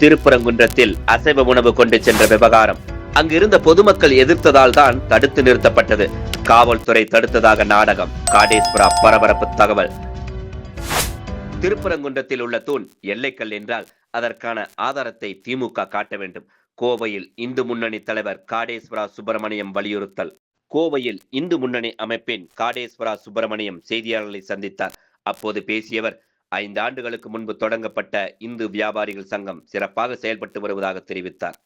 திருப்பரங்குன்றத்தில் அசைவ உணவு கொண்டு சென்ற விவகாரம். அங்கிருந்த பொதுமக்கள் எதிர்த்ததால் தான் தடுத்து நிறுத்தப்பட்டது. காவல்துறை தடுத்ததாக நாடகம். காடேஸ்வரா பரபரப்பு தகவல். திருப்பரங்குன்றத்தில் உள்ள தூண் எல்லைக்கல் என்றால் அதற்கான ஆதாரத்தை திமுக காட்ட வேண்டும். கோவையில் இந்து முன்னணி தலைவர் காடேஸ்வரா சுப்பிரமணியம் வலியுறுத்தல். கோவையில் இந்து முன்னணி அமைப்பின் காடேஸ்வரா சுப்பிரமணியம் செய்தியாளர்களை சந்தித்தார். அப்போது பேசியவர் ஐந்து ஆண்டுகளுக்கு முன்பு தொடங்கப்பட்ட இந்து வியாபாரிகள் சங்கம் சிறப்பாக செயல்பட்டு வருவதாக தெரிவித்தார்.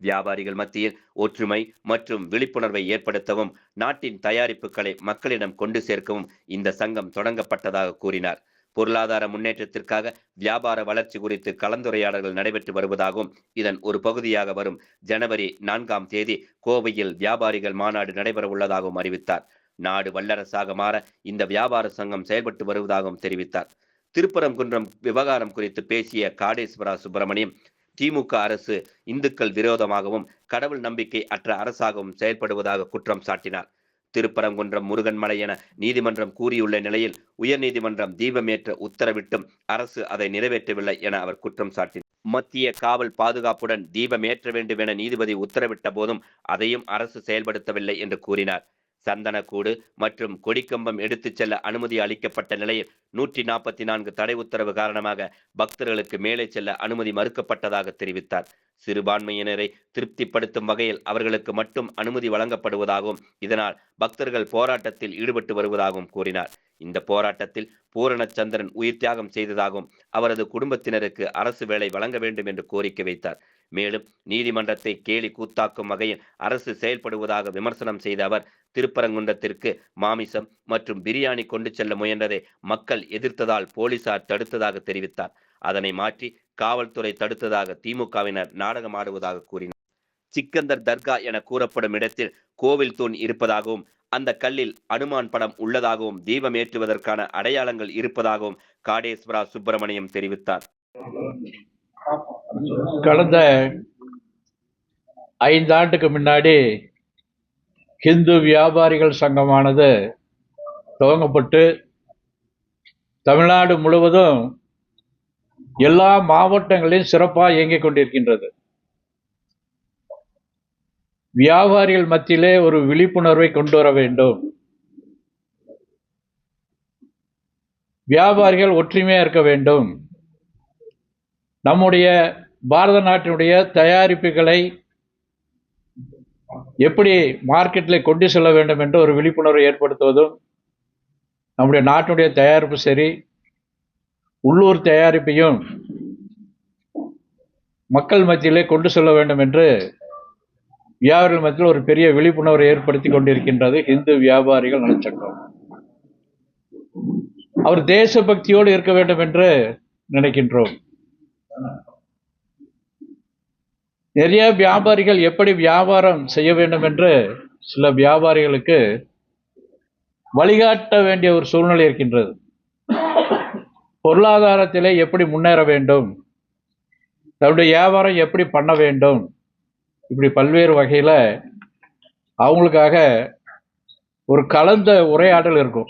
வியாபாரிகள் மத்தியில் ஒற்றுமை மற்றும் விழிப்புணர்வை ஏற்படுத்தவும் நாட்டின் தயாரிப்புகளை மக்களிடம் கொண்டு சேர்க்கவும் இந்த சங்கம் தொடங்கப்பட்டதாக கூறினார். பொருளாதார முன்னேற்றத்திற்காக வியாபார வளர்ச்சி குறித்து கலந்துரையாடல்கள் நடைபெற்று வருவதாகவும் இதன் ஒரு பகுதியாக வரும் ஜனவரி நான்காம் தேதி கோவையில் வியாபாரிகள் மாநாடு நடைபெற உள்ளதாகவும் அறிவித்தார். நாடு வல்லரசாக மாற இந்த வியாபார சங்கம் செயல்பட்டு வருவதாகவும் தெரிவித்தார். திருப்பரங்குன்றம் விவகாரம் குறித்து பேசிய காடேஸ்வரா சுப்பிரமணியம் திமுக அரசு இந்துக்கள் விரோதமாகவும் கடவுள் நம்பிக்கை அற்ற அரசாகவும் செயல்படுவதாக குற்றம் சாட்டினார். திருப்பரங்குன்றம் முருகன்மலை என நீதிமன்றம் கூறியுள்ள நிலையில் உயர்நீதிமன்றம் தீபமேற்ற உத்தரவிட்டும் அரசு அதை நிறைவேற்றவில்லை என அவர் குற்றம் சாட்டினார். மத்திய காவல் பாதுகாப்புடன் தீபம் ஏற்ற வேண்டும் என நீதிபதி உத்தரவிட்ட போதும் அதையும் அரசு செயல்படுத்தவில்லை என்று கூறினார். சந்தனக்கூடு மற்றும் கொடிக்கம்பம் எடுத்துச் செல்ல அனுமதி அளிக்கப்பட்ட நிலையில் நூற்றி நாற்பத்தி நான்கு தடை உத்தரவு காரணமாக பக்தர்களுக்கு மேலே செல்ல அனுமதி மறுக்கப்பட்டதாக தெரிவித்தார். சிறுபான்மையினரை திருப்திப்படுத்தும் வகையில் அவர்களுக்கு மட்டும் அனுமதி வழங்கப்படுவதாகவும் இதனால் பக்தர்கள் போராட்டத்தில் ஈடுபட்டு வருவதாகவும் கூறினார். இந்த போராட்டத்தில் பூரணச்சந்திரன் உயிர் தியாகம் செய்ததாகவும் அவரது குடும்பத்தினருக்கு அரசு வேலை வழங்க வேண்டும் என்று கோரிக்கை வைத்தார். மேலும் நீதிமன்றத்தை கேலி கூத்தாக்கும் வகையில் அரசு செயல்படுவதாக விமர்சனம் செய்த அவர் திருப்பரங்குன்றத்திற்கு மாமிசம் மற்றும் பிரியாணி கொண்டு செல்ல முயன்றதை மக்கள் எதிர்த்ததால் போலீசார் தடுத்ததாக தெரிவித்தார். அதனை மாற்றி காவல்துறை தடுத்ததாக திமுகவினர் நாடகமாடுவதாக கூறினார். சிக்கந்தர் தர்கா என கூறப்படும் இடத்தில் கோவில் தூண் இருப்பதாகவும் அந்த கல்லில் அனுமான் படம் உள்ளதாகவும் தீபம் ஏற்றுவதற்கான அடையாளங்கள் இருப்பதாகவும் காடேஸ்வரா சுப்பிரமணியம் தெரிவித்தார். கடந்த ஐந்தாண்டுக்கு முன்னாடி ஹிந்து வியாபாரிகள் சங்கமானது துவங்கப்பட்டு தமிழ்நாடு முழுவதும் எல்லா மாவட்டங்களிலும் சிறப்பாக இயங்கிக் கொண்டிருக்கின்றது. வியாபாரிகள் மத்தியிலே ஒரு விழிப்புணர்வை கொண்டு வர வேண்டும். வியாபாரிகள் ஒற்றுமையா இருக்க வேண்டும். நம்முடைய பாரத நாட்டினுடைய தயாரிப்புகளை எப்படி மார்க்கெட்டில் கொண்டு செல்ல வேண்டும் என்று ஒரு விழிப்புணர்வை ஏற்படுத்துவதும் நம்முடைய நாட்டினுடைய தயாரிப்பு சரி உள்ளூர் தயாரிப்பையும் மக்கள் மத்தியிலே கொண்டு செல்ல வேண்டும் என்று வியாபாரிகள் மத்தியில் ஒரு பெரிய விழிப்புணர்வை ஏற்படுத்தி கொண்டிருக்கின்றது இந்து வியாபாரிகள் நலச்சங்கம். அவர் தேசபக்தியோடு இருக்க வேண்டும் என்று நினைக்கின்றோம். நிறைய வியாபாரிகள் எப்படி வியாபாரம் செய்ய வேண்டும் என்று சில வியாபாரிகளுக்கு வழிகாட்ட வேண்டிய ஒரு சூழ்நிலை இருக்கின்றது. பொருளாதாரத்திலே எப்படி முன்னேற வேண்டும்? தன்னுடைய வியாபாரம் எப்படி பண்ண வேண்டும்? இப்படி பல்வேறு வகையில் அவங்களுக்காக ஒரு கலந்த உரையாடல் இருக்கும்.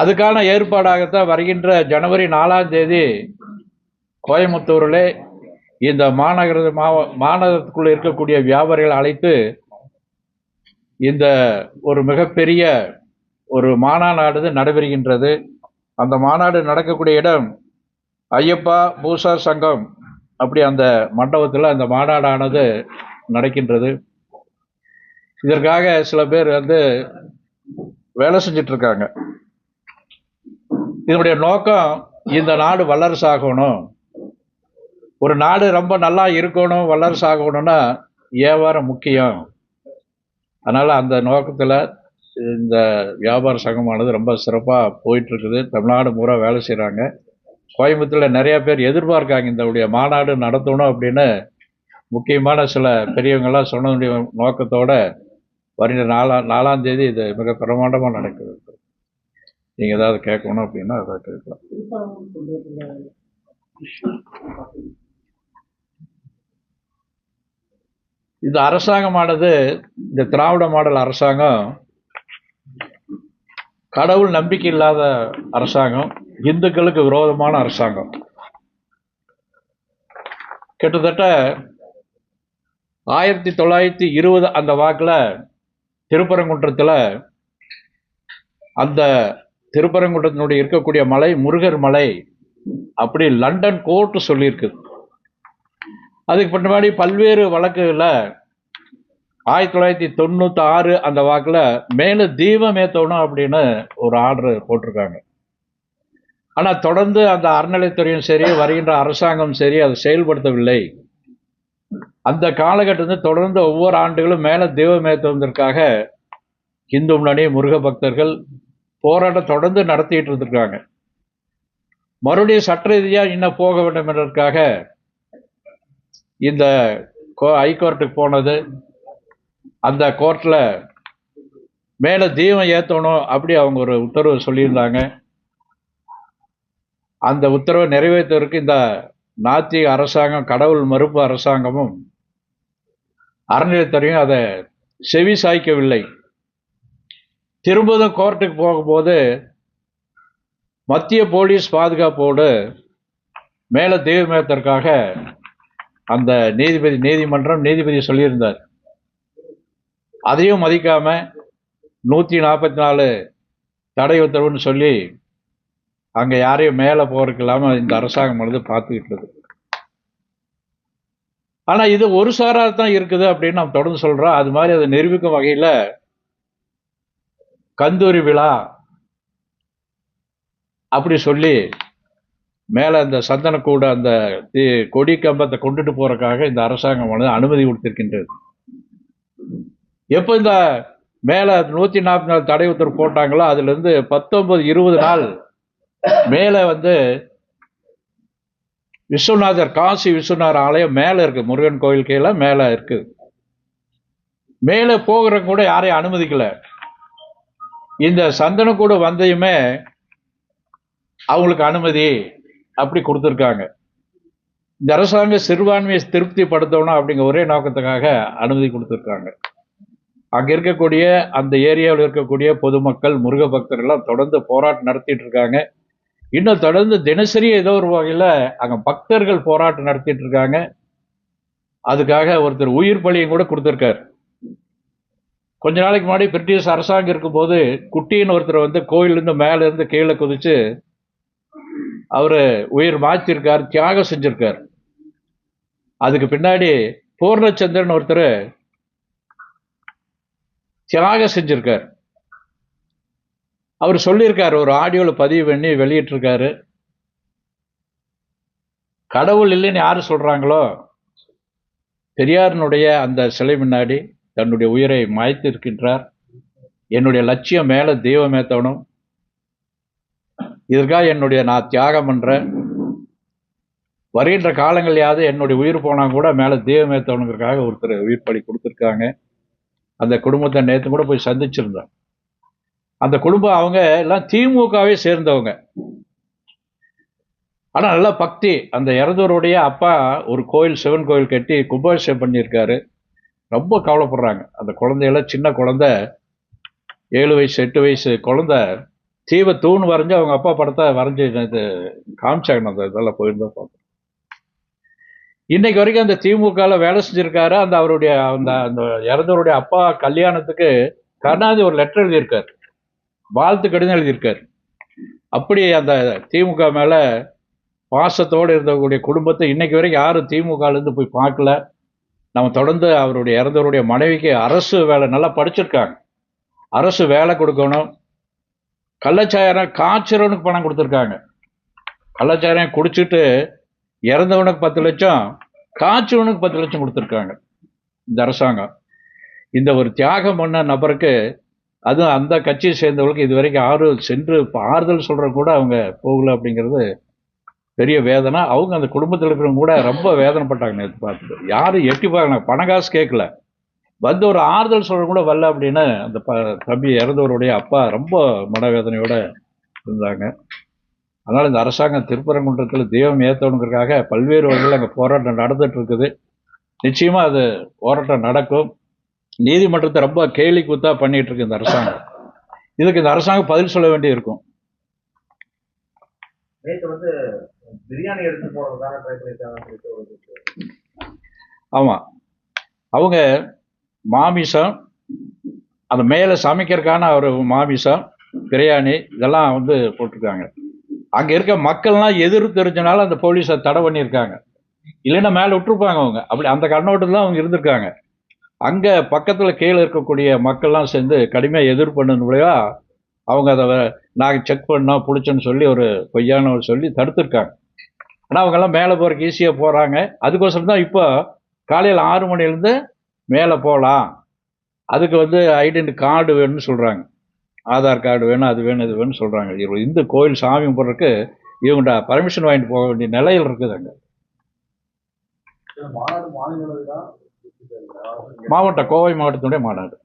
அதுக்கான ஏற்பாடாகத்தான் வருகின்ற ஜனவரி நாலாம் தேதி கோயம்புத்தூரில் இந்த மாநகர மாவ மாநகரத்துக்குள்ள இருக்கக்கூடிய வியாபாரிகளை அழைத்து இந்த ஒரு மிகப்பெரிய ஒரு மாநாடு நடைபெறுகின்றது. அந்த மாநாடு நடக்கக்கூடிய இடம் ஐயப்பா பூசா சங்கம் அப்படி அந்த மண்டபத்தில் அந்த மாநாடானது நடக்கின்றது. இதற்காக சில பேர் வந்து வேலை செஞ்சிட்ருக்காங்க இதனுடைய நோக்கம் இந்த நாடு வல்லரசாகணும். ஒரு நாடு ரொம்ப நல்லா இருக்கணும் வல்லரசாகணும்னா வியாபாரம் முக்கியம். அதனால் அந்த நோக்கத்தில் இந்த வியாபார சங்கமானது ரொம்ப சிறப்பாக போயிட்டுருக்குது. தமிழ்நாடு பூரா வேலை செய்கிறாங்க கோயம்புத்தூரில் நிறையா பேர் எதிர்பார்க்காங்க இந்த மாநாடு நடத்தணும் அப்படின்னு. முக்கியமான சில பெரியவங்களாம் சொன்னதுடைய நோக்கத்தோட வருகிற நாலாம் நாலாம் தேதி இது மிக பிரமாண்டமாக நடக்குது. நீங்கள் ஏதாவது கேட்கணும் அப்படின்னா அதை கேட்கலாம். இந்த அரசாங்கமானது இந்த திராவிட மாடல் அரசாங்கம் கடவுள் நம்பிக்கை இல்லாத அரசாங்கம் இந்துக்களுக்கு விரோதமான அரசாங்கம். கிட்டத்தட்ட ஆயிரத்தி தொள்ளாயிரத்தி இருபது அந்த வாக்கில் திருப்பரங்குன்றத்தில் அந்த திருப்பரங்குன்றத்தினுடைய இருக்கக்கூடிய மலை முருகர் மலை. அப்படி லண்டன் கோர்ட்டு சொல்லியிருக்குது. அதுக்கு பின்னாடி பல்வேறு வழக்குகளில் ஆயிரத்தி தொள்ளாயிரத்தி தொண்ணூற்றி ஆறு அந்த வாக்கில் மேலே தீபம் ஏற்றணும் அப்படின்னு ஒரு ஆர்டர் போட்டிருக்காங்க. ஆனால் தொடர்ந்து அந்த அறநிலைத்துறையும் சரி வருகின்ற அரசாங்கம் சரி அதை செயல்படுத்தவில்லை. அந்த காலகட்டத்தில் தொடர்ந்து ஒவ்வொரு ஆண்டுகளும் மேலே தீபம் ஏற்றுவதற்காக இந்து முன்னணி முருக பக்தர்கள் போராட்டம் தொடர்ந்து நடத்திட்டு இருந்திருக்காங்க. மறுபடியும் சட்ட ரீதியாக இன்னும் போக வேண்டும் என்பதற்காக இந்த கோ- ஹைகோர்ட்டுக்கு போனது. அந்த கோர்ட்டில் மேலே தீபம் ஏற்றணும் அப்படி அவங்க ஒரு உத்தரவு சொல்லியிருந்தாங்க. அந்த உத்தரவை நிறைவேற்றுவதற்கு இந்த நாத்திக அரசாங்கம் கடவுள் மறுப்பு அரசாங்கமும் அறநிலைத்துறையும் அதை செவி சாய்க்கவில்லை திரும்பதும் கோர்ட்டுக்கு போகும்போது மத்திய போலீஸ் பாதுகாப்போடு மேலே தீபமேத்திற்காக அந்த நீதிபதி நீதிமன்றம் நீதிபதி சொல்லியிருந்தார். அதையும் மதிக்காம நூற்றி நாற்பத்தி நாலு தடை உத்தரவுன்னு சொல்லி அங்கே யாரையும் மேலே போகிறதுக்கு இல்லாமல் இந்த அரசாங்கம் வந்து பார்த்துக்கிட்டு ஆனால் இது ஒரு சாராக தான் இருக்குது அப்படின்னு நாம் தொடர்ந்து சொல்கிறோம் அது மாதிரி அதை நிரூபிக்கும் வகையில் கந்தூரி விழா அப்படி சொல்லி மேலே அந்த சந்தனக்கூட அந்த தி- கொடி கம்பத்தை கொண்டுட்டு போறதுக்காக இந்த அரசாங்கம் வந்து அனுமதி கொடுத்திருக்கின்றது. எப்போ இந்த மேலே நூற்றி நாற்பத்தி நாலு தடை உத்தரவு போட்டாங்களோ அதுலேருந்து பத்தொன்பது இருபது நாள் மேலே வந்து விஸ்வநாதர் காசி விஸ்வநாதர் ஆலயம் மேலே இருக்கு. முருகன் கோயில் கீழே மேலே இருக்கு. மேலே போகிற கூட யாரையும் அனுமதிக்கலை. இந்த சந்தனக்கூட வந்தையுமே அவங்களுக்கு அனுமதி அப்படி கொடுத்துருக்காங்க. இந்த அரசாங்கம் சிறுபான்மையை திருப்திப்படுத்தணும் அப்படிங்கிற ஒரே நோக்கத்துக்காக அனுமதி கொடுத்துருக்காங்க. அங்கே இருக்கக்கூடிய அந்த ஏரியாவில் இருக்கக்கூடிய பொதுமக்கள் முருக பக்தர்கள்லாம் தொடர்ந்து போராட்டம் நடத்திட்டு இருக்காங்க. இன்னும் தொடர்ந்து தினசரி ஏதோ ஒரு வகையில் அங்கே பக்தர்கள் போராட்டம் நடத்திட்டு இருக்காங்க. அதுக்காக ஒருத்தர் உயிர் பலியும் கூட கொடுத்துருக்காரு. கொஞ்ச நாளைக்கு முன்னாடி பிரிட்டிஷ் அரசாங்கம் இருக்கும்போது குட்டின்னு ஒருத்தர் வந்து கோயிலேருந்து மேலேருந்து கீழே குதிச்சு அவர் உயிர் மாற்றிருக்கார் தியாகம் செஞ்சுருக்கார். அதுக்கு பின்னாடி பூர்ணச்சந்திரன் ஒருத்தர் தியாகம் செஞ்சுருக்கார். அவர் சொல்லியிருக்கார் ஒரு ஆடியோவில் பதிவு பண்ணி வெளியிட்டிருக்காரு. கடவுள் இல்லைன்னு யார் சொல்கிறாங்களோ பெரியாரினுடைய அந்த சிலை முன்னாடி தன்னுடைய உயிரை மாய்த்து இருக்கின்றார் என்னுடைய லட்சியம் மேலே தெய்வமேத்தவனும் இதற்காக என்னுடைய நான் தியாகம் பண்ணுறேன் வருகின்ற காலங்களையாவது என்னுடைய உயிர் போனால் கூட மேலே தெய்வமேத்தவனுங்கிறதுக்காக ஒருத்தர் உயிர் பலி கொடுத்துருக்காங்க. அந்த குடும்பத்தை நேற்று கூட போய் சந்திச்சிருந்தேன் அந்த குடும்பம் அவங்க எல்லாம் திமுகவே சேர்ந்தவங்க. ஆனால் நல்ல பக்தி. அந்த இறந்தவருடைய அப்பா ஒரு கோயில் சிவன் கோயில் கட்டி கும்பாபிஷேகம் பண்ணியிருக்காரு. ரொம்ப கவலைப்படுறாங்க. அந்த குழந்தையெல்லாம் சின்ன குழந்தை ஏழு வயசு எட்டு வயசு குழந்தை தீவ தூண் வரைஞ்சு அவங்க அப்பா படத்தை வரைஞ்சி இது காமிச்சாங்க. அந்த இதெல்லாம் போயிருந்தோம் பார்த்தோம் இன்னைக்கு வரைக்கும் அந்த திமுகவில் வேலை செஞ்சிருக்காரு. அந்த அவருடைய அந்த அந்த இறந்தவருடைய அப்பா கல்யாணத்துக்கு கருணாநிதி ஒரு லெட்டர் எழுதியிருக்காரு. வாழ்த்து கடிதம் எழுதியிருக்காரு. அப்படி அந்த திமுக மேல பாசத்தோடு இருந்தக்கூடிய குடும்பத்தை இன்னைக்கு வரைக்கும் யாரும் திமுகலேருந்து போய் பார்க்கல. நம்ம தொடர்ந்து அவருடைய இறந்தவருடைய மனைவிக்கு அரசு வேலை நல்லா படிச்சிருக்காங்க. அரசு வேலை கொடுக்கணும். கள்ளச்சாயரம் காய்ச்சறவனுக்கு பணம் கொடுத்துருக்காங்க. கள்ளச்சாயம் குடிச்சிட்டு இறந்தவனுக்கு பத்து லட்சம் காய்ச்சவனுக்கு பத்து லட்சம் கொடுத்துருக்காங்க. இந்த அரசாங்கம். இந்த ஒரு தியாகம் பண்ண நபருக்கு அதுவும் அந்த கட்சியை சேர்ந்தவர்களுக்கு இது வரைக்கும் ஆறு சென்று ஆறுதல் சொல்கிற கூட அவங்க போகல அப்படிங்கிறது பெரிய வேதனை. அவங்க அந்த குடும்பத்தில் இருக்கிறவங்க கூட ரொம்ப வேதனைப்பட்டாங்க நேற்று பார்த்துட்டு யாரும் எட்டி பார்க்கல பண காசு கேட்கல வந்து ஒரு ஆறுதல் சொல்கிற கூட வரல அப்படின்னு அந்த ப தம்பி இறந்தவருடைய அப்பா ரொம்ப மனவேதனையோடு இருந்தாங்க. அதனால் இந்த அரசாங்கம் திருப்பரங்குன்றத்தில் தெய்வம் ஏற்றணுங்கிறதுக்காக பல்வேறு வகையில் அங்கே போராட்டம் நடந்துட்டு இருக்குது. நிச்சயமாக அது போராட்டம் நடக்கும். நீதிமன்றத்தை ரொம்ப கேலி கூத்தா பண்ணிட்டு இருக்கு இந்த அரசாங்கம். இதுக்கு இந்த அரசாங்கம் பதில் சொல்ல வேண்டி இருக்கும் நேற்று வந்து பிரியாணி எடுத்து போறதுக்காக ட்ரை பண்ணிட்டாங்க ஆமாம் அவங்க மாமிசம் அந்த மேலே சமைக்கிறதுக்கான ஒரு மாமிசம் பிரியாணி இதெல்லாம் வந்து போட்டிருக்காங்க. அங்கே இருக்க மக்கள்லாம் எதிர்ப்பு தெரிஞ்சனால அந்த போலீஸை தடை பண்ணியிருக்காங்க. இல்லைன்னா மேலே விட்டுருப்பாங்க அவங்க. அப்படி அந்த கண்ணோட்டத்தில் அவங்க இருந்திருக்காங்க. அங்கே பக்கத்தில் கீழே இருக்கக்கூடிய மக்கள்லாம் சேர்ந்து கடுமையாக எதிர்ப்பு பண்ணதுலையா அவங்க அதை நாங்கள் செக் பண்ணோம் பிடிச்சோன்னு சொல்லி ஒரு பொய்யான ஒரு சொல்லி தடுத்துருக்காங்க. ஆனால் அவங்கெல்லாம் மேலே போகிறக்கு ஈஸியாக போகிறாங்க அதுக்கோசரம் தான் இப்போ காலையில் ஆறு மணிலேருந்து மேலே போகலாம். அதுக்கு வந்து ஐடென்டி கார்டு வேணும்னு சொல்கிறாங்க ஆதார் கார்டு வேணும் அது வேணும் இது வேணும்னு சொல்கிறாங்க இவங்க இந்த கோயில் சாமி கும்பிட்றதுக்கு இவங்கள்ட்ட பர்மிஷன் வாங்கிட்டு போக வேண்டிய நிலையில் இருக்குது அங்கே. மாவட்ட கோவை மாவட்டத்தினுடைய மாநாடு.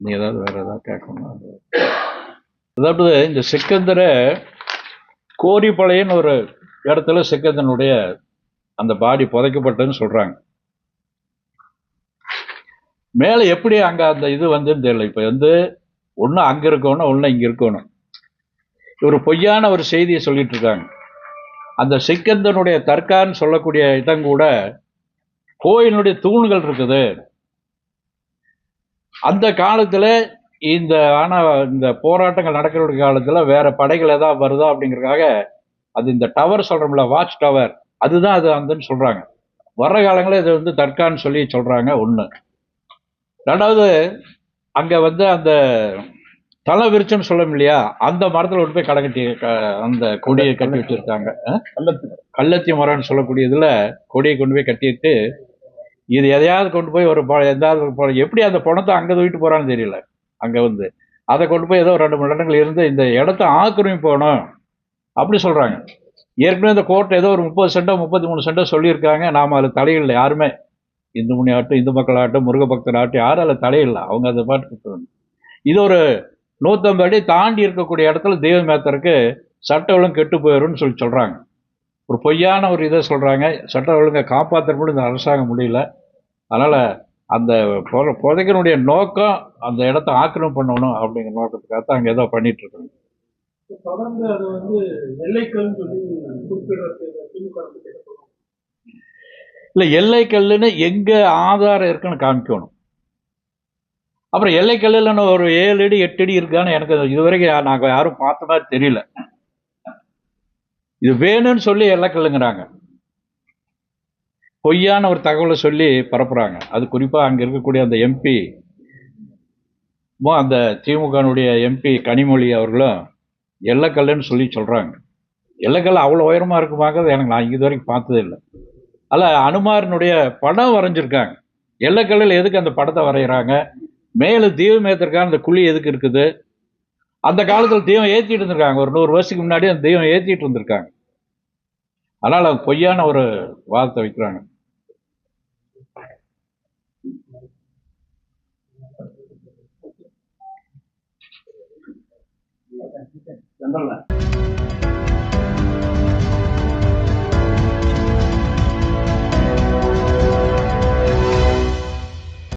நீ ஏதாவது வேற ஏதாவது கேட்கணும்? அதாவது இந்த சிக்கந்தரை கோரிப்பாளையன்னு ஒரு இடத்துல சிக்கந்தனுடைய அந்த பாடி புதைக்கப்பட்டதுன்னு சொல்றாங்க. மேலே எப்படி அங்க அந்த இது வந்துன்னு தெரியல. இப்போ வந்து ஒன்று அங்க இருக்கணும் ஒன்று இங்க இருக்கணும். ஒரு பொய்யான ஒரு செய்தியை சொல்லிட்டு இருக்காங்க. அந்த சிக்கந்தனுடைய தர்கான்னு சொல்லக்கூடிய இடம் கூட கோயிலுடைய தூண்கள் இருக்குது. அந்த காலத்துல இந்த ஆனா இந்த போராட்டங்கள் நடக்கிற காலத்துல வேற படைகள் ஏதாவது வருதா அப்படிங்கறதுக்காக அது இந்த டவர் சொல்றோம்ல வாட்ச் டவர் அதுதான் அது அந்தன்னு சொல்றாங்க. வர்ற காலங்களில் இது வந்து தற்கான்னு சொல்லி சொல்றாங்க ஒண்ணு. ரெண்டாவது அங்க வந்து அந்த தலை விரிச்சம் சொல்லும் இல்லையா அந்த மரத்துல கொண்டு போய் கடை கட்டி அந்த கொடியை கட்டி வச்சிருக்காங்க? கள்ளத்தி மரம்னு சொல்லக்கூடியதுல கொடியை கொண்டு போய் கட்டிட்டு இது எதையாவது கொண்டு போய் ஒரு ப- எதாவது ஒரு எப்படி அந்த பணத்தை அங்கே தூக்கிட்டு போகிறான்னு தெரியல. அங்கே வந்து. அதை கொண்டு போய் ஏதோ ரெண்டு மூணு இடங்கள் இருந்து இந்த இடத்த ஆக்கிரமிப்பு போகணும் அப்படி சொல்கிறாங்க ஏற்கனவே இந்த கோர்ட் ஏதோ ஒரு முப்பது சென்டோ முப்பத்தி மூணு சென்டோ சொல்லியிருக்காங்க. நாம் அதில் தலையிடல யாருமே. இந்து முனி ஆட்டும் இந்து மக்கள் ஆட்டும் முருக பக்தர் ஆட்டும் யாரும் அதில் தலையிடல. அவங்க அதை பாட்டு இது ஒரு நூற்றம்பது அடி தாண்டி இருக்கக்கூடிய இடத்துல தெய்வ மேத்தருக்கு சட்ட ஒழுங்கு கெட்டு போயிடும்னு சொல்லி சொல்கிறாங்க ஒரு பொய்யான ஒரு இதை சொல்கிறாங்க சட்ட ஒழுங்கை காப்பாற்ற கூட இந்த அரசாங்கம் முடியல. அதனால அந்த புதைக்கனுடைய நோக்கம் அந்த இடத்த ஆக்கிரமிப்பு பண்ணணும் அப்படிங்கிற நோக்கத்துக்காக தான் அங்கே ஏதோ பண்ணிட்டு இருக்காங்க தொடர்ந்து அது வந்து இல்லை எல்லை கல்லுன்னு எங்க ஆதாரம் இருக்குன்னு காமிக்கணும். அப்புறம் எல்லை கல்லுன்னு ஒரு ஏழு அடி எட்டு அடி இருக்கான்னு எனக்கு இதுவரைக்கும் நாங்கள் யாரும் பார்த்த மாதிரி தெரியல. இது வேணும்னு சொல்லி எல்லை கல்லுங்கிறாங்க பொய்யான ஒரு தகவலை சொல்லி பரப்புகிறாங்க அது குறிப்பாக அங்கே இருக்கக்கூடிய அந்த எம்பி அந்த திமுகனுடைய எம்பி கனிமொழி அவர்களும் எல்லக்கல்லுன்னு சொல்லி சொல்கிறாங்க எல்லக்கல் அவ்வளோ உயரமாக இருக்குமாங்கிறது எனக்கு நான் இது வரைக்கும் பார்த்ததே இல்லை. அல்ல அனுமாரனுடைய படம் வரைஞ்சிருக்காங்க. எல்லக்கல்லில் எதுக்கு அந்த படத்தை வரைகிறாங்க? மேலே தீபம் ஏற்றுறக்கான அந்த குழி எதுக்கு இருக்குது? அந்த காலத்தில் தீபம் ஏற்றிட்டு இருந்திருக்காங்க. ஒரு நூறு வருஷத்துக்கு முன்னாடி அந்த தீபம் ஏற்றிட்டு இருந்திருக்காங்க. அதனால் அது பொய்யான ஒரு வாதத்தை வைக்கிறாங்க. ஜெனரல்